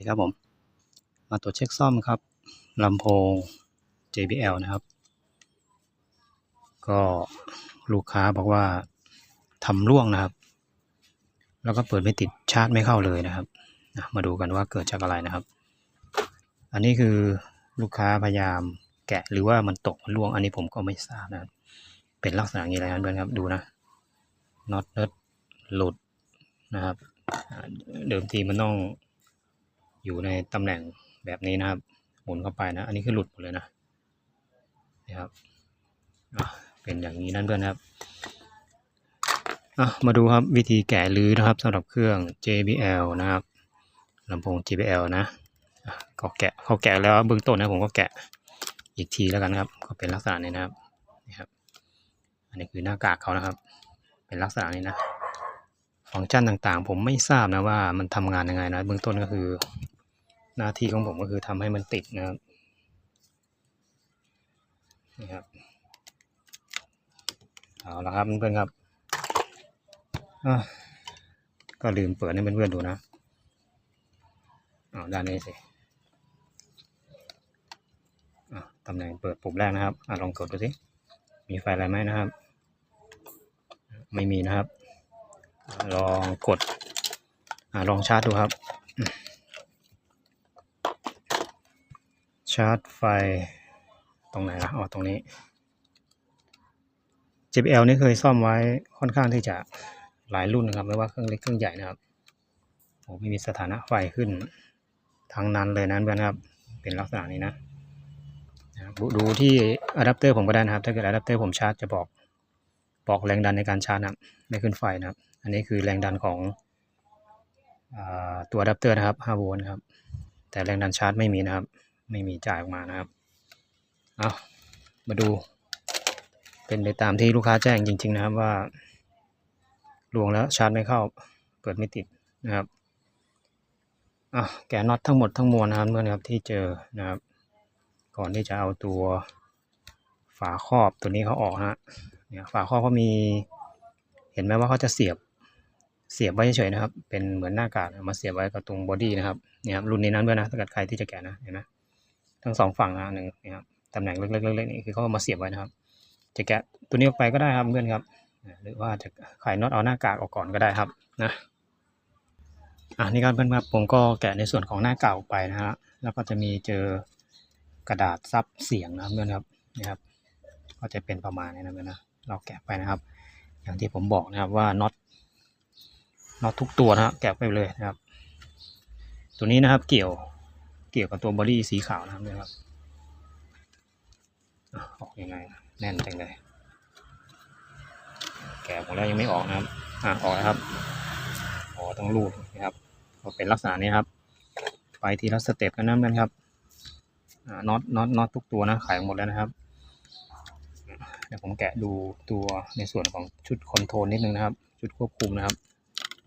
ีครับผม มาตรวจเช็คซ่อมครับลำโพง JBL นะครับ ก็ลูกค้าบอกว่าทำร่วงนะครับ แล้วก็เปิดไม่ติดชาร์จไม่เข้าเลยนะครับ มาดูกันว่าเกิดจากอะไรนะครับ อันนี้คือลูกค้าพยายามแกะหรือว่ามันตกมันร่วง อันนี้ผมก็ไม่ทราบนะครับ เป็นลักษณะอย่างนี้เลยนะเพื่อนครับดูนะน็อตเนิร์ดหลุดนะครับ เดิมทีมันต้อง อยู่ในตำแหน่งแบบนี้นะครับ หมุนเข้าไปนะ อันนี้คือหลุดหมดเลยนะนะครับเป็นอย่างนี้นั่นเพื่อนครับอะมาดูครับวิธีแกะรื้อนะครับสำหรับเครื่อง JBL นะครับลำโพง JBL นะอะก็แกะเขาแกะแล้วเบื้องต้นนะผมก็แกะอีกทีแล้วกันครับ ก็เป็นลักษณะนี้นะครับนี่ครับ อันนี้คือหน้ากากเขานะครับ เป็นลักษณะนี้นะ ฟังก์ชันต่างๆ ผมไม่ทราบนะว่ามันทำงานยังไงนะเบื้องต้นก็คือ หน้าที่ของผมก็คือทำให้มันติดนะครับนี่ครับเอาละครับเพื่อนๆครับก็ลืมเปิดให้เพื่อนๆดูนะเอาด้านนี้สิอะตำแหน่งเปิดปุ่มแรกนะครับอะลองกดดูสิมีไฟอะไรไหมนะครับ ไม่มีนะครับ ลองกดอลองชาร์จดูครับ ชาร์จไฟ ตรงไหนล่ะอ๋อตรงนี้ JBL นี่เคยซ่อมไว้ค่อนข้างที่จะหลายรุ่นนะครับ ไม่ว่าเครื่องเล็กเครื่องใหญ่นะครับโอ้ไม่มีสถานะไฟขึ้นทั้งนั้นเลยนะเพื่อนครับ เป็นลักษณะนี้นะบดูดูที่อะแดปเตอร์ผมก็ได้นะครับ ถ้าเกิดอะแดปเตอร์ผมชาร์จจะบอกบอกแรงดันในการชาร์จนะไม่ขึ้นไฟนะครับ อันนี้คือแรงดันของอตัวอะแดปเตอร์นะครับ5โวลต์ครับ แต่แรงดันชาร์จไม่มีนะครับ ไม่มีจ่ายออกมานะครับเอามาดู เป็นไปตามที่ลูกค้าแจ้งจริง ๆ นะครับว่าลวงแล้วชาร์จไม่เข้า เปิดไม่ติดนะครับอะแกะน็อตทั้งหมดทั้งมวลนะครับเพื่อนครับที่เจอนะครับ ก่อนที่จะเอาตัวฝาครอบตัวนี้เขาออกฮะเนี่ยฝาครอบเขามี เห็นไหมว่าเขาจะเสียบเสียบไว้เฉยๆนะครับ เป็นเหมือนหน้ากากมาเสียบไว้กับตรงบอดี้นะครับเนี่ยครับรุ่นนี้นั้นด้วยนะถ้าเกิดใครที่จะแกะนะเห็นไหม ทั้งสองฝั่งนะหนึ่งนี่ครับตำแหน่งเล็กๆๆๆนี่คือเขามาเสียบไว้นะครับ จะแกะตัวนี้ออกไปก็ได้ครับเพื่อนครับ หรือว่าจะไขน็อตเอาหน้ากากออกก่อนก็ได้ครับนะอะนี่ครับเพื่อนครับผมก็แกะในส่วนของหน้ากากออกไปนะฮะแล้วก็จะมีเจอกระดาษซับเสียงนะเพื่อนครับนี่ครับ ก็จะเป็นประมาณนี้นะเพื่อนนะเราแกะไปนะครับ อย่างที่ผมบอกนะครับว่าน็อตน็อตทุกตัวนะฮะแกะไปเลยนะครับ ตัวนี้นะครับเกี่ยว เกี่ยวกับตัวบอดี้สีขาวนะครับเพื่อนครับอะอกยังไงแน่นจังเลย แกะหมดแล้วยังไม่ออกนะครับอะออกแล้วครับอ๋อต้องรูดนะครับก็เป็นลักษณะนี้ครับ ไปทีละสเต็ปกันนะเพื่อนครับอ่าน็อตน็อตน็อตทุกตัวนะขายหมดแล้วนะครับเดี๋ยวผมแกะดูตัวในส่วนของชุดคอนโทรลนิดนึงนะครับ ชุดควบคุมนะครับ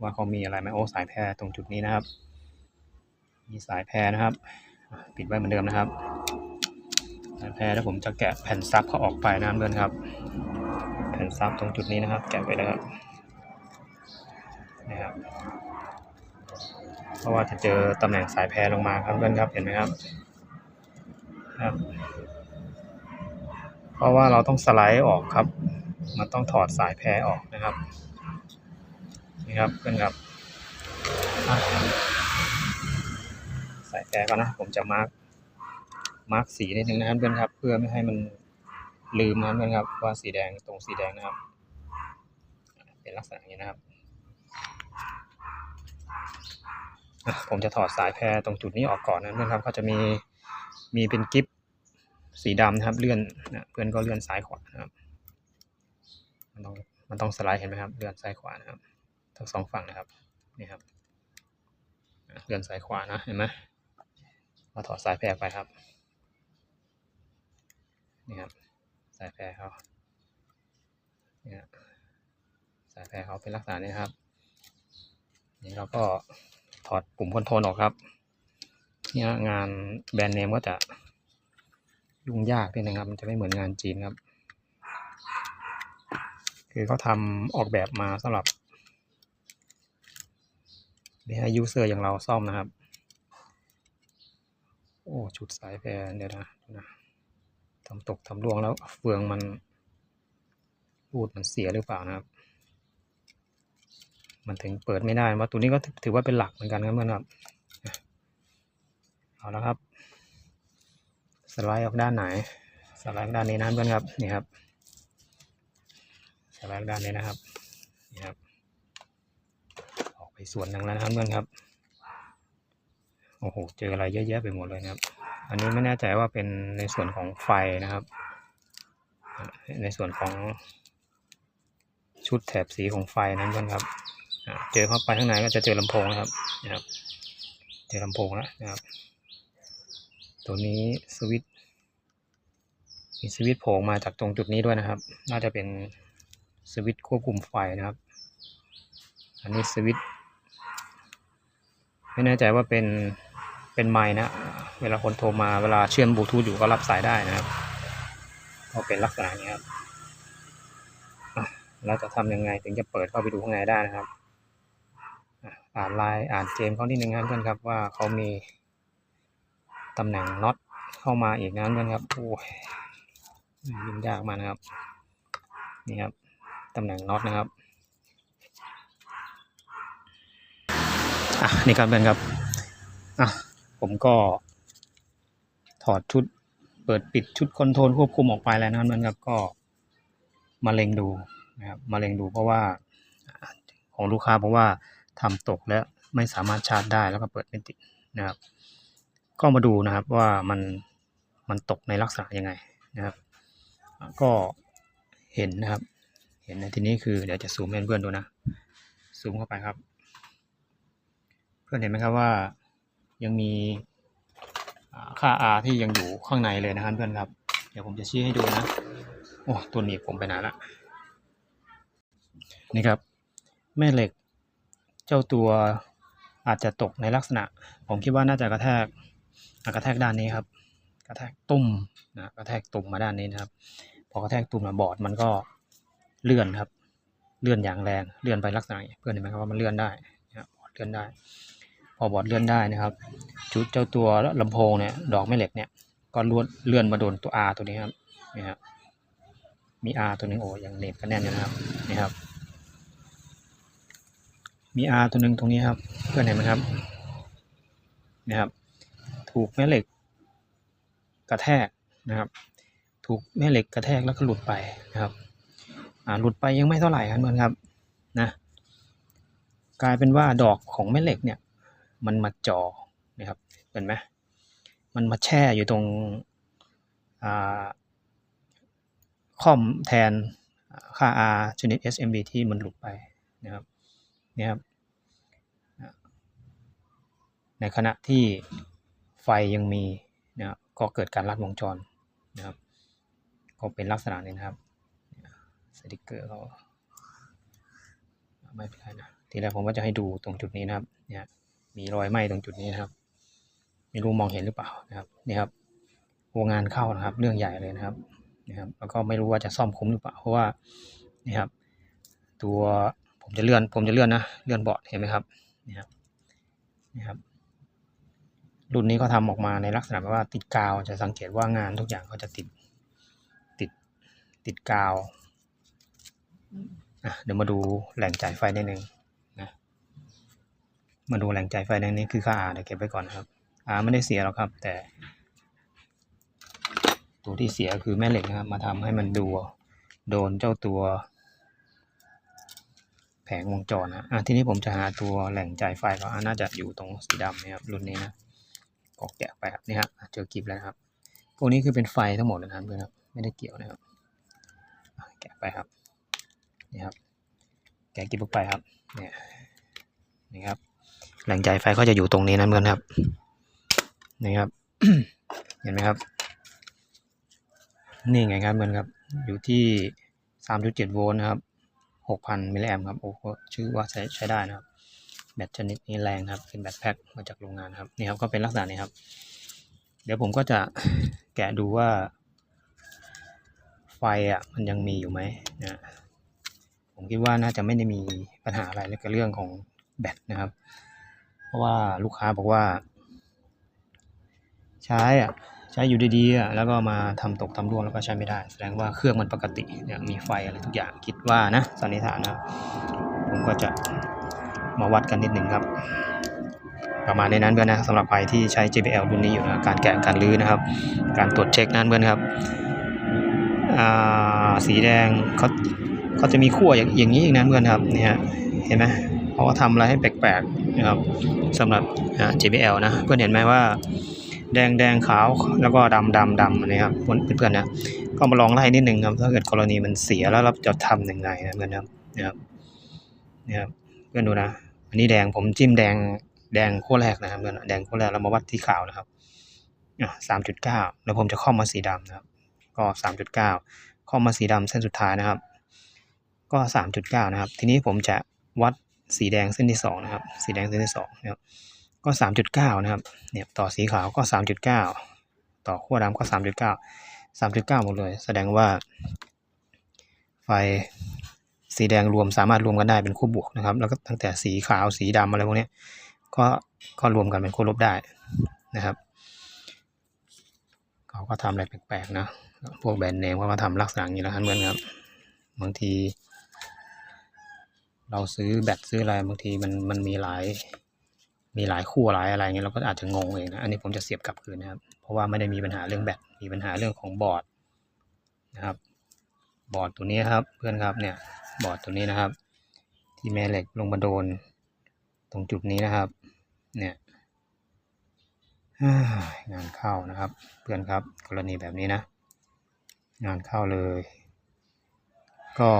ว่าเขามีอะไรไหมโอ้สายแพรตรงจุดนี้นะครับ มีสายแพรนะครับ ปิดไว้เหมือนเดิมนะครับ สายแพรแล้วผมจะแกะแผ่นซับเขาออกไปนะครับเพื่อนครับ แผ่นซับตรงจุดนี้นะครับ แกะไปแล้วครับนะครับเพราะว่าจะเจอตำแหน่งสายแพรลงมาครับเพื่อนครับเห็นไหมครับครับ เพราะว่าเราต้องสไลด์ออกครับ มันต้องถอดสายแพรออกนะครับนี่ครับเพื่อนครับ สายแพรก่อนนะ ผมจะมาร์กมาร์กสีนิดนึงนะครับเพื่อนครับ เพื่อไม่ให้มันลืมนะเพื่อนครับ ว่าสีแดงตรงสีแดงนะครับ เป็นลักษณะอย่างนี้นะครับผมจะถอดสายแพรตรงจุดนี้ออกก่อนนะเพื่อนครับก็จะมีมีเป็นกิฟสีดำนะครับ เลื่อนนะเพื่อนก็เลื่อนซ้ายขวานะครับ มันต้องมันต้องสไลด์เห็นไหมครับ เลื่อนซ้ายขวานะครับทั้งสองฝั่งนะครับนี่ครับเลื่อนซ้ายขวานะเห็นไหม มาถอดสายแพรไปครับ นี่ครับ สายแพรเขาเนี่ยสายแพรเขาเป็นลักษณะนี้ครับ นี่เราก็ถอดปุ่มคอนโทรลออกครับเนี่ยงานแบรนด์เนมก็จะยุ่งยากด้วยนะครับ มันจะไม่เหมือนงานจีนครับ คือเขาทำออกแบบมาสำหรับไม่ให้ยูเซอร์อย่างเราซ่อมนะครับ ชุดสายแพรเดี๋ยวนะนะทำตกทำร่วงแล้วเฟืองมันรูดมันเสียหรือเปล่านะครับ มันถึงเปิดไม่ได้ว่าตัวนี้ก็ถือว่าเป็นหลักเหมือนกันครับเพื่อนครับเอาแล้วครับ สไลด์ออกด้านไหน สไลด์ด้านนี้นะเพื่อนครับนี่ครับ สไลด์ด้านนี้นะครับนี่ครับ ออกไปส่วนหนึ่งแล้วนะครับเพื่อนครับโอ้โห เจออะไรเยอะแยะไปหมดเลยนะครับ อันนี้ไม่แน่ใจว่าเป็นในส่วนของไฟนะครับ ในส่วนของชุดแถบสีของไฟนั้นเพื่อนครับเจอเข้าไปข้างในก็จะเจอลำโพงนะครับนะครับเจอลำโพงแล้วนะครับ ตัวนี้สวิตช์มีสวิตช์โผล่มาจากตรงจุดนี้ด้วยนะครับ น่าจะเป็นสวิตช์ควบคุมไฟนะครับ อันนี้สวิตช์ไม่แน่ใจว่าเป็น เป็นไม้นะ เวลาคนโทรมาเวลาเชื่อมบลูทูธอยู่ก็รับสายได้นะครับก็เป็นลักษณะนี้ครับเราจะทำยังไงถึงจะเปิดเข้าไปดูข้างในได้นะครับ อ่านไลน์อ่านเกมเขานิดนึงครับเพื่อนครับว่าเขามีตำแหน่งน็อตเข้ามาอีกนะเพื่อนครับโอ้ยยุ่งยากมากนะครับนี่ครับตำแหน่งน็อตนะครับอะนี่ครับเพื่อนครับอะ ผมก็ถอดชุด เปิดปิดชุดคอนโทรลควบคุมออกไปแล้วนะครับเพื่อนครับก็มาเล็งดูนะครับมาเล็งดูเพราะว่าของลูกค้าเพราะว่าทำตกแล้วไม่สามารถชาร์จได้แล้วก็เปิดไม่ติดนะครับ ก็มาดูนะครับว่ามันมันตกในลักษณะยังไงนะครับ ก็เห็นนะครับ เห็นในที่นี้คือเดี๋ยวจะซูมให้เพื่อนดูนะซูมเข้าไปครับ เพื่อนเห็นไหมครับว่า ยังมีอ่าค่า R ที่ยังอยู่ข้างในเลยนะครับเพื่อนครับ เดี๋ยวผมจะชี้ให้ดูนะ โอ้ตัวหนีบผมไปไหนละนี่ครับ แม่เหล็กเจ้าตัวอาจจะตกในลักษณะ ผมคิดว่าน่าจะกระแทกกระแทกด้านนี้ครับ กระแทกตุ่มนะกระแทกตุ่มมาด้านนี้นะครับ พอกระแทกตุ่มมาบอร์ดมันก็เลื่อนครับ เลื่อนอย่างแรงเลื่อนไปลักษณะนี้เพื่อนเห็นไหมครับว่ามันเลื่อนได้นะครับอดเลื่อนได้ พอบอร์ดเลื่อนได้นะครับจุดเจ้าตัวลำโพงเนี่ยดอกแม่เหล็กเนี่ยก็ลวนเลื่อนมาโดนตัว R ตัวนี้ครับนี่ครับมี R ตัวหนึ่งโอ้ยังเหน็บกันแน่นอยู่นะครับนี่ครับ มี R ตัวหนึ่งตรงนี้ครับเพื่อนเห็นไหมครับนี่ครับ ถูกแม่เหล็กกระแทกนะครับ ถูกแม่เหล็กกระแทกแล้วก็หลุดไปนะครับอ่าหลุดไปยังไม่เท่าไหร่ครับเพื่อนครับนะกลายเป็นว่าดอกของแม่เหล็กเนี่ย มันมาจ่อนะครับเห็นไหมมันมาแช่อยู่ตรงอ่าคอมแทนค่า R ชนิด SMB ที่มันหลุดไปนะครับเนี่ยครับในขณะที่ไฟยังมีนะครับก็เกิดการลัดวงจรนะครับก็เป็นลักษณะนี้นะครับสติกเกอร์เขาไม่เป็นไรนะทีแรกผมว่าจะให้ดูตรงจุดนี้นะครับเนี่ย มีรอยไหม้ตรงจุดนี้นะครับไม่รู้มองเห็นหรือเปล่านะครับนี่ครับโรงงานเข้านะครับ เรื่องใหญ่เลยนะครับนะครับ แล้วก็ไม่รู้ว่าจะซ่อมคุ้มหรือเปล่าเพราะว่านี่ครับ ตัวผมจะเลื่อน ผมจะเลื่อนนะเลื่อนบอร์ดเห็นไหมครับนี่ครับนี่ครับ รุ่นนี้ก็ทำออกมาในลักษณะแบบว่าติดกาวจะสังเกตว่างานทุกอย่างเขาจะติดติดติดกาวอะเดี๋ยวมาดูแหล่งจ่ายไฟนิดนึง มาดูแหล่งจ่ายไฟในนี้คือค่า R เดี๋ยวเก็บไว้ก่อนนะครับ R ไม่ได้เสียหรอกครับ แต่ ตัวที่เสียคือแม่เหล็กนะครับ มาทำให้มันดูโดนเจ้าตัว แผงวงจรนะอะทีนี้ผมจะหาตัวแหล่งจ่ายไฟก็อะน่าจะอยู่ตรงสีดำนะครับรุ่นนี้นะก็แกะไปครับนี่ฮะเจอกิบแล้วครับพวกนี้คือเป็นไฟทั้งหมดนะครับเพื่อนครับไม่ได้เกี่ยวนะครับแกะไปครับนี่ครับแกะกิบออกไปครับเนี่ยนี่ครับ แหล่งจ่ายไฟก็จะอยู่ตรงนี้นะเพื่อนครับนี่ครับ เห็นไหมครับ นี่ไงครับเพื่อนครับ อยู่ที่3.7โวลต์นะครับ6,000มิลลิแอมป์ครับโอ้โหชื่อว่าใช้ใช้ได้นะครับ แบตชนิดนี้แรงครับเป็นแบตแพ็คมาจากโรงงานครับนี่ครับก็เป็นลักษณะนี้ครับ เดี๋ยวผมก็จะแกะดูว่า ไฟอะมันยังมีอยู่ไหมนะผมคิดว่าน่าจะไม่ได้มีปัญหาอะไรเกี่ยวกับเรื่องของแบตนะครับ ราะว่าลูกค้าบอกว่า ใช้อะใช้อยู่ดีๆอะแล้วก็มาทำตกทำร่วงแล้วก็ใช้ไม่ได้ แสดงว่าเครื่องมันปกติเนี่ยมีไฟอะไรทุกอย่างคิดว่านะสันนิษฐานนะครับผมก็จะมาวัดกันนิดหนึ่งครับ ประมาณในนั้นเพื่อนนะสำหรับใครที่ใช้ JBL รุ่นนี้อยู่นะการแกะการลื้อนะครับ การตรวจเช็คนั้นเพื่อนครับสีแดงเขาเขาจะมีขั้วอย่างอย่างนี้อีกนะเพื่อนครับเนี่ยเห็นไหม เขาก็ทำอะไรให้แปลกๆนะครับสำหรับ JBL นะ เพื่อนเห็นไหมว่า แดงแดงขาวแล้วก็ดำดำดำนะครับเพื่อนๆนะก็มาลองไล่นิดหนึ่งครับถ้าเกิดกรณีมันเสียแล้วเราจะทำยังไงนะเพื่อนครับนะครับนะครับเพื่อนดูนะ อันนี้แดงผมจิ้มแดงแดงขั้วแรกนะครับเพื่อนแดงขั้วแรกแล้วมาวัดที่ขาวนะครับสามจุดเก้าแล้วผมจะข้อมาสีดำนะครับ ก็สามจุดเก้าข้อมมาสีดำเส้นสุดท้ายนะครับ ก็สามจุดเก้านะครับ ทีนี้ผมจะวัด สีแดงเส้นที่สองนะครับ สีแดงเส้นที่สองนะครับ ก็สามจุดเก้านะครับ เนี่ยต่อสีขาวก็สามจุดเก้าต่อขั้วดำก็สามจุดเก้าสามจุดเก้าหมดเลย แสดงว่า ไฟสีแดงรวมสามารถรวมกันได้เป็นขั้วบวกนะครับ แล้วก็ตั้งแต่สีขาวสีดำอะไรพวกนี้ก็ก็รวมกันเป็นขั้วลบได้นะครับเขาก็ทำอะไรแปลกๆนะ พวกแบรนด์เนมเขาก็ทำลักษณะอย่างนี้แล้วเหมือนครับบางที เราซื้อแบตซื้ออะไรบางทีมันมันมีหลาย มีหลายคู่หลายอะไรเงี้ยเราก็อาจจะงงเองนะอันนี้ผมจะเสียบกลับคืนนะครับ เพราะว่าไม่ได้มีปัญหาเรื่องแบตมีปัญหาเรื่องของบอร์ดนะครับ บอร์ดตัวนี้ครับเพื่อนครับเนี่ยบอร์ดตัวนี้นะครับ ที่แม่เหล็กลงมาโดน ตรงจุดนี้นะครับ เนี่ยงานเข้านะครับ เพื่อนครับ กรณีแบบนี้นะ งานเข้าเลย ก็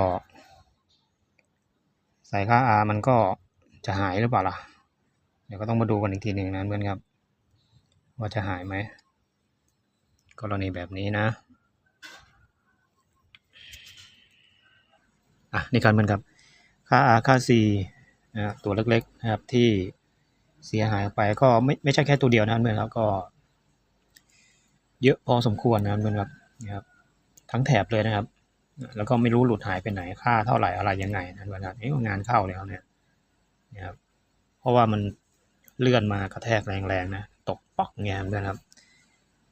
ส่ค่า R มันก็จะหายหรือเปล่าล่ะ เดี๋ยวก็ต้องมาดูกันอีกทีหนึ่งนะเพื่อนครับ ว่าจะหายไหม กรณีแบบนี้นะอะนี่การเหมือนกับ ค่า R ค่า C นะตัวเล็กๆนะครับที่เสียหายไปก็ไม่ไม่ใช่แค่ตัวเดียวนะเพื่อนครับก็เยอะพอสมควรนะเพื่อนครับนะครับ ทั้งแถบเลยนะครับ แล้วก็ไม่รู้หลุดหายไปไหนค่าเท่าไหร่อะไรยังไงนะเพื่อนเอ๊ะงานเข้าแล้วเนี่ยนะครับเพราะว่ามันเลื่อนมากระแทกแรงๆนะตกป๊อกเงี้ยเพื่อนครับ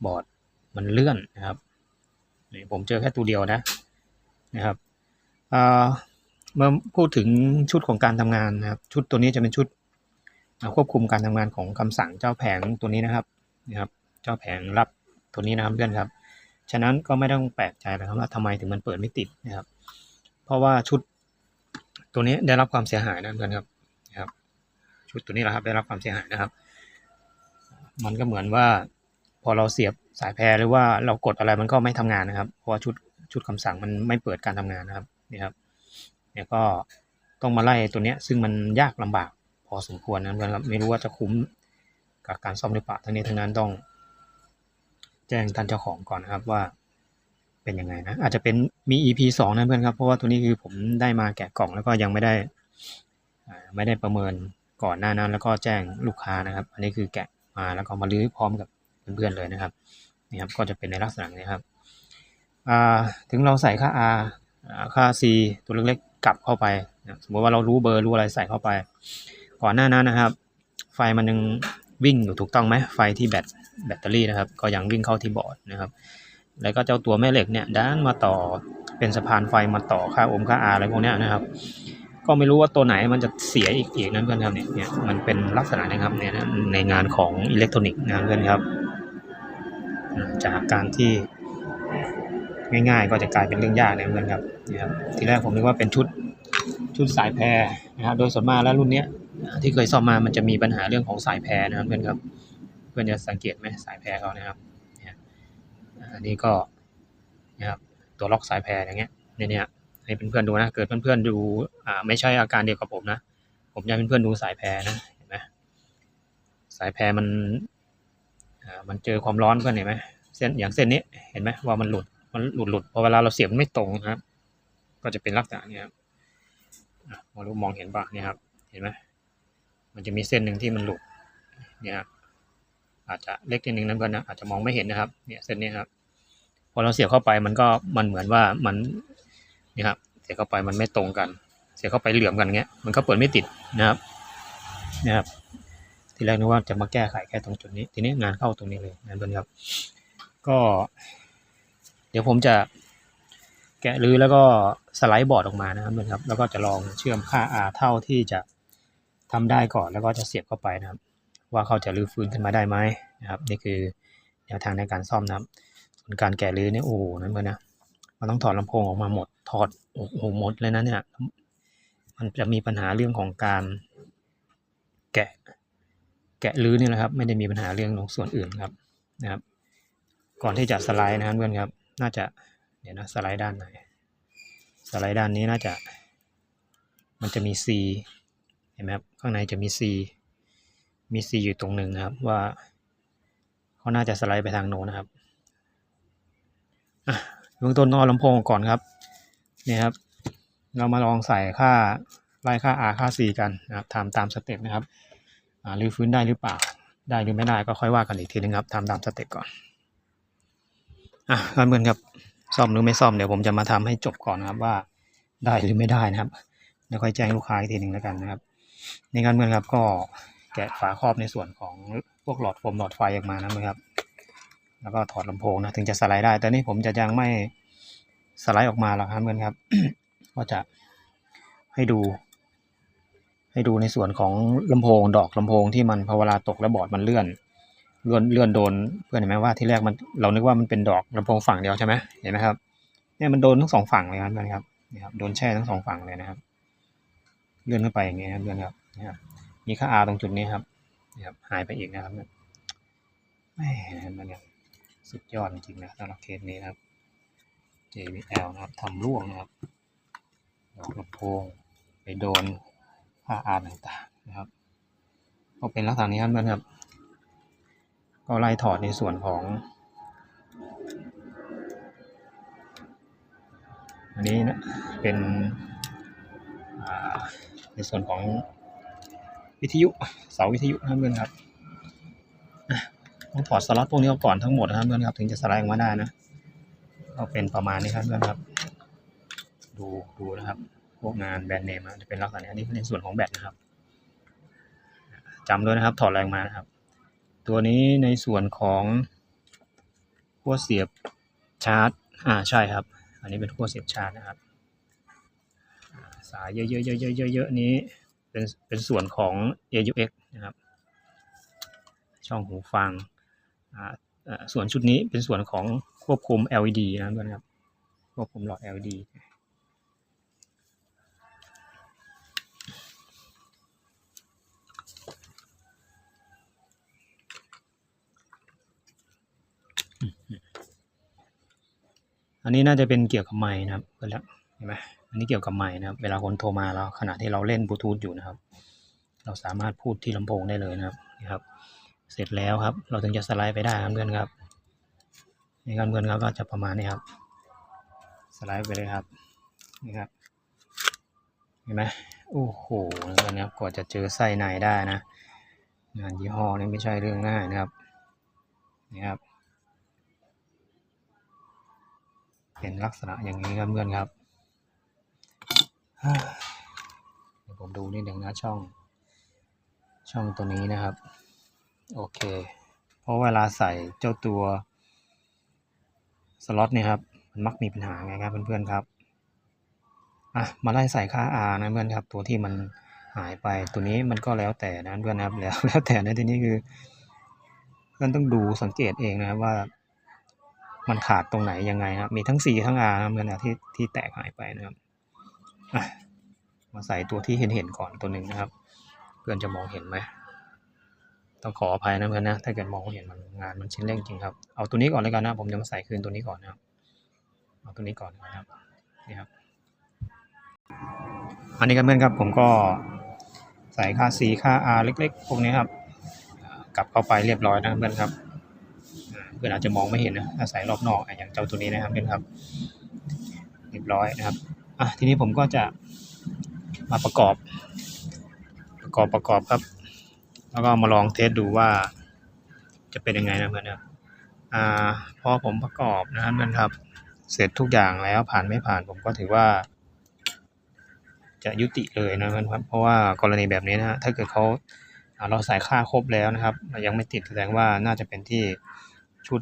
บอร์ดมันเลื่อนนะครับนี่ผมเจอแค่ตัวเดียวนะนะครับเมื่อพูดถึงชุดของการทำงานนะครับ ชุดตัวนี้จะเป็นชุดควบคุมการทำงานของคำสั่งเจ้าแผงตัวนี้นะครับนะครับ เจ้าแผงรับตัวนี้นะครับเพื่อนครับ ฉะนั้นก็ไม่ต้องแปลกใจนะครับว่าทำไมถึงมันเปิดไม่ติดนะครับ เพราะว่าชุดตัวนี้ได้รับความเสียหายนะเพื่อนครับนะครับ ชุดตัวนี้แหละครับได้รับความเสียหายนะครับ มันก็เหมือนว่า พอเราเสียบสายแพรหรือว่าเรากดอะไรมันก็ไม่ทำงานนะครับ เพราะว่าชุดชุดคำสั่งมันไม่เปิดการทำงานนะครับนี่ครับเนี่ยก็ต้องมาไล่ตัวเนี้ย ซึ่งมันยากลำบากพอสมควรนะครับไม่รู้ว่าจะคุ้มกับการซ่อมหรือเปล่าทั้งนี้ทั้งนั้นต้อง แจ้งท่านเจ้าของก่อนนะครับว่า เป็นยังไงนะ อาจจะเป็นมี EP สองนะเพื่อนครับ เพราะว่าตัวนี้คือผมได้มาแกะกล่องแล้วก็ยังไม่ได้ไม่ได้ประเมินก่อนหน้านั้น แล้วก็แจ้งลูกค้านะครับ อันนี้คือแกะมาแล้วก็มาลื้อพร้อมกับเพื่อนๆเลยนะครับนี่ครับก็จะเป็นในลักษณะนี้ครับถึงเราใส่ค่า R อ่าค่า C ตัวเล็กๆกลับเข้าไป สมมติว่าเรารู้เบอร์รู้อะไรใส่เข้าไป ก่อนหน้านั้นนะครับ ไฟมันยัง วิ่งอยู่ถูกต้องไหมไฟที่แบตแบตเตอรี่นะครับ ก็ยังวิ่งเข้าที่บอร์ดนะครับ แล้วก็เจ้าตัวแม่เหล็กเนี่ยด้านมาต่อเป็นสะพานไฟมาต่อค่าโอห์มค่า R อะไรพวกเนี้ยนะครับ ก็ไม่รู้ว่าตัวไหนมันจะเสียอีกอีกนั่นเพื่อนครับเนี่ยเนี่ยมันเป็นลักษณะนะครับเนี่ยในงานของอิเล็กทรอนิกส์นะเพื่อนครับจากการที่ง่ายๆ ก็จะกลายเป็นเรื่องยากนะเพื่อนครับนี่ครับทีแรกผมนึกว่าเป็นชุดชุดสายแพรนะครับโดยส่วนมากแล้วรุ่นเนี้ย ที่เคยซ่อมมามันจะมีปัญหาเรื่องของสายแพรนะครับเพื่อนครับ เพื่อนจะสังเกตไหมสายแพรเขานะครับเนี่ยอ่าอันนี้ก็นะครับตัวล็อกสายแพรอย่างเงี้ยเนี่ยเนี่ยให้เพื่อนๆดูนะ เกิดเพื่อนๆดูอ่าไม่ใช่อาการเดียวกับผมนะ ผมอยากให้เพื่อนๆดูสายแพรนะเห็นไหมสายแพรมันอ่ามันเจอความร้อนเพื่อนเห็นไหมเส้นอย่างเส้นนี้เห็นไหมว่ามันหลุดมันหลุดหลุดพอเวลาเราเสียบมันไม่ตรงนะครับ ก็จะเป็นลักษณะนี้ครับอะไมารู้มองเห็นปะเนี่ยครับ เห็นไหม มันจะมีเส้นหนึ่งที่มันหลุดเนี่ยอาจจะเล็กนิดนึงนะเพื่อนนะอาจจะมองไม่เห็นนะครับเนี่ยเส้นนี้ครับพอเราเสียบเข้าไปมันก็มันเหมือนว่ามันนี่ครับเสียบเข้าไปมันไม่ตรงกัน เสียบเข้าไปเหลื่อมกันเงี้ยมันก็เปิดไม่ติดนะครับนะครับ ทีแรกนึกว่าจะมาแก้ไขแค่ตรงจุดนี้ ทีนี้งานเข้าตรงนี้เลยนะเพื่อนครับ ก็ เดี๋ยวผมจะแกะรื้อแล้วก็สไลด์บอร์ดออกมานะครับเพื่อนครับ แล้วก็จะลองเชื่อมค่า R เท่าที่จะ ทำได้ก่อนแล้วก็จะเสียบเข้าไปนะครับ ว่าเขาจะรื้อฟื้นขึ้นมาได้ไหมนะครับ นี่คือแนวทางในการซ่อมนะครับ ส่วนการแกะรื้อเนี่ยโอ้โหนั่นเพื่อนนะมันต้องถอดลำโพงออกมาหมดถอดโอ้โหหมดเลยนะเนี่ยมันจะมีปัญหาเรื่องของการแกะแกะรื้อนี่แหละครับ ไม่ได้มีปัญหาเรื่องของส่วนอื่นครับนะครับ ก่อนที่จะสไลด์นะครับเพื่อนครับ น่าจะเดี๋ยวนะสไลด์ด้านไหนสไลด์ด้านนี้น่าจะ มันจะมี C ห็นไหมครับข้างในจะมี C มี C อยู่ตรงหนึ่งครับว่าเขาน่าจะสไลด์ไปทางโน้นนะครับอะเบื้องต้นนอกลำโพงก่อนครับเนี่ยครับ เรามาลองใส่ค่าไล่ค่า R ค่า C กันนะครับทำตามสเต็ปนะครับรื้อฟื้นได้หรือเปล่า ได้หรือไม่ได้ก็ค่อยว่ากันอีกทีนึงครับทำตามสเต็ปก่อนอะการเมือนครับซ่อมหรือไม่ซ่อมเดี๋ยวผมจะมาทำให้จบก่อนนะครับว่าได้หรือไม่ได้นะครับเดี๋ยวค่อยแจ้งลูกค้าอีกทีหนึ่งแล้วกันนะครับ ในการเมือนครับก็แกะฝาครอบในส่วนของพวกหลอดโฟมหลอดไฟออกมานะครับ แล้วก็ถอดลำโพงนะถึงจะสไลด์ได้ แต่นี่ผมจะยังไม่สไลด์ออกมาหรอกครับเพื่อนครับ ก็จะให้ดู ให้ดูในส่วนของลำโพงดอกลำโพงที่มันพอเวลาตกแล้วบอร์ดมันเลื่อนเลื่อนเลื่อนโดนเพื่อนเห็นไหมว่าที่แรกมันเรานึกว่ามันเป็นดอกลำโพงฝั่งเดียวใช่ไหมเห็นไหมครับเนี่ยมันโดนทั้งสองฝั่งเลยครับเพื่อนครับนี่ครับโดนแช่ทั้งสองฝั่งเลยนะครับ เลื่อนขึ้นไปอย่างเงี้ยครับเพื่อนครับนะครับมีค่า R ตรงจุดนี้ครับนี่ครับหายไปอีกนะครับเนี่ยแหม่นะครับมันเนี่ยสุดยอดจริงนะสำหรับเคสนี้นะครับ JBL นะครับทำร่วงนะครับดอกลำโพงไปโดนค่า R ต่างๆนะครับก็เป็นลักษณะนี้ครับเพื่อนครับ ก็ไล่ถอดในส่วนของอันนี้นะเป็นอ่า ในส่วนของวิทยุเสาวิทยุนะครับเพื่อนครับต้องถอดสล็อตพวกนี้ออกก่อนทั้งหมดนะครับเพื่อนครับถึงจะสไลด์ออกมาได้นะก็เป็นประมาณนี้ครับเพื่อนครับ ดูดูนะครับ พวกงานแบรนด์เนมจะเป็นลักษณะนี้อันนี้ในส่วนของแบตนะครับจำด้วยนะครับ ถอดแรงมานะครับ ตัวนี้ในส่วนของขั้วเสียบชาร์จอ่าใช่ครับ อันนี้เป็นขั้วเสียบชาร์จนะครับ อ่าสายเยอะๆๆๆๆๆนี้เป็นเป็นส่วนของ AUX นะครับ ช่องหูฟังอ่าส่วนชุดนี้เป็นส่วนของควบคุม LED นะครับครับควบคุมหลอด LED อันนี้น่าจะเป็นเกี่ยวกับไมค์นะครับเพื่อนละเห็นไหมอันนี้เกี่ยวกับไมค์นะครับ เวลาคนโทรมาแล้วขณะที่เราเล่นบลูทูธอยู่นะครับ เราสามารถพูดที่ลำโพงได้เลยนะครับนี่ครับ เสร็จแล้วครับ เราถึงจะสไลด์ไปได้ครับเพื่อนครับนี่ครับเพื่อนครับก็จะประมาณนี้ครับ สไลด์ไปเลยครับนี่ครับเห็นไหมโอ้โหเพื่อนครับกว่าจะเจอไส้ในได้นะ งานยี่ห้อนี่ไม่ใช่เรื่องง่ายนะครับนี่ครับเป็นลักษณะอย่างนี้ครับเพื่อนครับ เดี๋ยวผมดูนิดหนึ่งนะช่อง ช่องตัวนี้นะครับ โอเค เพราะเวลาใส่เจ้าตัวสล็อตเนี่ยครับ มันมักมีปัญหาไงครับเพื่อนๆครับอะมาไล่ใส่ค่า R นะเพื่อนครับ ตัวที่มันหายไปตัวนี้มันก็แล้วแต่นะเพื่อนครับแล้วแล้วแต่ในที่นี้คือเพื่อนต้องดูสังเกตเองนะครับว่า มันขาดตรงไหนยังไงครับ มีทั้ง C ทั้ง R นะเพื่อนนะที่ที่แตกหายไปนะครับ มาใส่ตัวที่เห็นเห็นๆก่อนตัวหนึ่งนะครับ เพื่อนจะมองเห็นไหมต้องขออภัยนะเพื่อนนะ ถ้าเกิดมองเห็นมันงานมันชิ้นเล็กจริงครับ เอาตัวนี้ก่อนเลยกันนะ ผมจะมาใส่คืนตัวนี้ก่อนนะครับ เอาตัวนี้ก่อนนะครับ นี่ครับ อันนี้ครับเพื่อนครับ ผมก็ใส่ค่า C ค่า R เล็ก ๆ พวกนี้ครับ กลับเข้าไปเรียบร้อยนะเพื่อนครับ เพื่อนอาจจะมองไม่เห็นนะ ถ้าใส่รอบนอกอย่างเจ้าตัวนี้นะครับเพื่อนครับ เรียบร้อยนะครับ อะทีนี้ผมก็จะมาประกอบ ประกอบประกอบครับ แล้วก็มาลองเทสดูว่า จะเป็นยังไงนะเพื่อนนะอ่าพอผมประกอบนะครับเพื่อนครับ เสร็จทุกอย่างแล้วผ่านไม่ผ่านผมก็ถือว่า จะยุติเลยนะเพื่อนครับ เพราะว่ากรณีแบบนี้นะฮะถ้าเกิดเขาเราใส่ค่าครบแล้วนะครับ ยังไม่ติดแสดงว่าน่าจะเป็นที่ชุด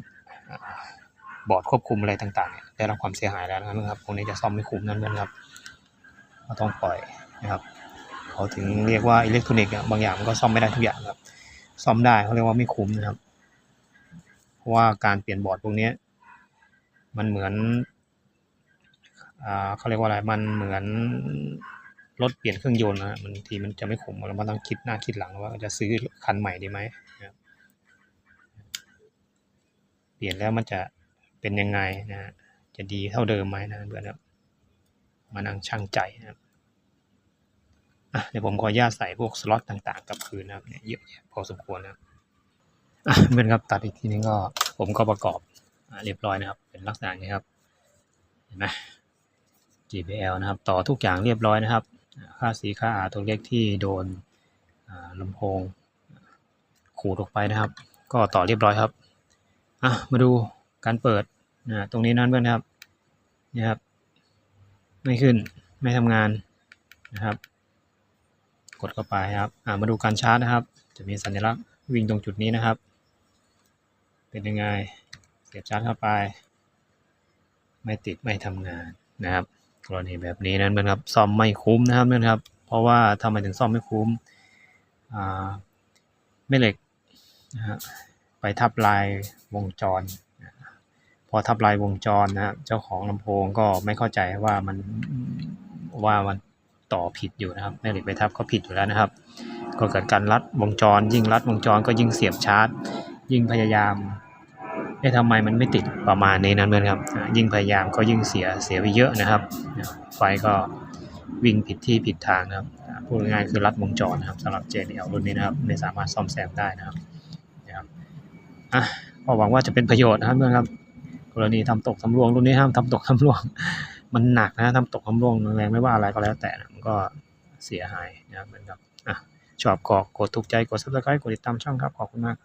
บอร์ดควบคุมอะไรต่างๆเนี่ย ได้รับความเสียหายแล้วนะครับพวกนี้จะซ่อมไม่คุ้มนั่นเองครับก็ต้องปล่อยนะครับเขาถึงเรียกว่าอิเล็กทรอนิกส์บางอย่างมันก็ซ่อมไม่ได้ทุกอย่างครับ ซ่อมได้เขาเรียกว่าไม่คุ้มนะครับ เพราะว่าการเปลี่ยนบอร์ดพวกนี้มันเหมือนอ่าเขาเรียกว่าอะไร มันเหมือนรถเปลี่ยนเครื่องยนต์นะมันทีมันจะไม่คุ้มเรามาต้องคิดหน้าคิดหลังว่าจะซื้อคันใหม่ดีไหมนะครับเปลี่ยนแล้วมันจะเป็นยังไงนะฮะ จะดีเท่าเดิมไหมนะเพื่อนครับมานั่งช่างใจนะครับอะเดี๋ยวผมขออนุญาตใส่พวกสล็อตต่างๆ กับคืนนะครับเนี่ยเยอะแยะพอสมควรนะครับอะเพื่อนครับตัดอีกทีนึงก็ผมก็ประกอบอเรียบร้อยนะครับ เป็นลักษณะนี้ครับเห็นไหม GPL นะครับ ต่อทุกอย่างเรียบร้อยนะครับ ค่าสีค่าอาตัวเล็กที่โดนอ่าลำโพงขูดออกไปนะครับ ก็ต่อเรียบร้อยครับอะมาดูการเปิดนะตรงนี้นั่นเพื่อนครับ นี่ครับ ไม่ขึ้นไม่ทำงานนะครับ กดเข้าไปครับามาดูการชาร์จนะครับ จะมีสัญลักษณ์วิ่งตรงจุดนี้นะครับ เป็นยังไงเสียบชาร์จเข้าไป ไม่ติดไม่ทำงานนะครับกรณีแบบนี้นั้นนครับซ่อมไม่คุ้มนะครับนครับ เพราะว่าทำไมถึงซ่อมไม่คุ้มแม่เหล็กนะฮะไปทับลายวงจร พอทับลายวงจรนะฮะเจ้าของลำโพงก็ไม่เข้าใจว่ามันว่ามันต่อผิดอยู่นะครับแม่เหล็กไปทับก็ผิดอยู่แล้วนะครับ ก็เกิดการรัดวงจร ยิ่งรัดวงจรก็ยิ่งเสียบชาร์จ ยิ่งพยายามเอ๊ะทำไมมันไม่ติดประมาณนี้นั้นเพื่อนครับยิ่งพยายามก็ยิ่งเสียเสียไปเยอะนะครับ ไฟก็วิ่งผิดที่ผิดทางนะครับพูดง่ายคือรัดวงจรนะครับสำหรับ JBL รุ่นนี้นะครับไม่สามารถซ่อมแซมได้นะครับนะครับอะก็หวังว่าจะเป็นประโยชน์นะครับเพื่อนครับ กรณีทำตกทำร่วงรุ่นนี้ห้ามทำตกทำร่วง มันหนักนะทำตกทำร่วงแรงไม่ว่าอะไรก็แล้วแต่มันก็เสียหายนะครับเหมือนกับอะชอบก็กดถูกใจกดซับสไครต์กดติดตามช่องครับขอบคุณมาก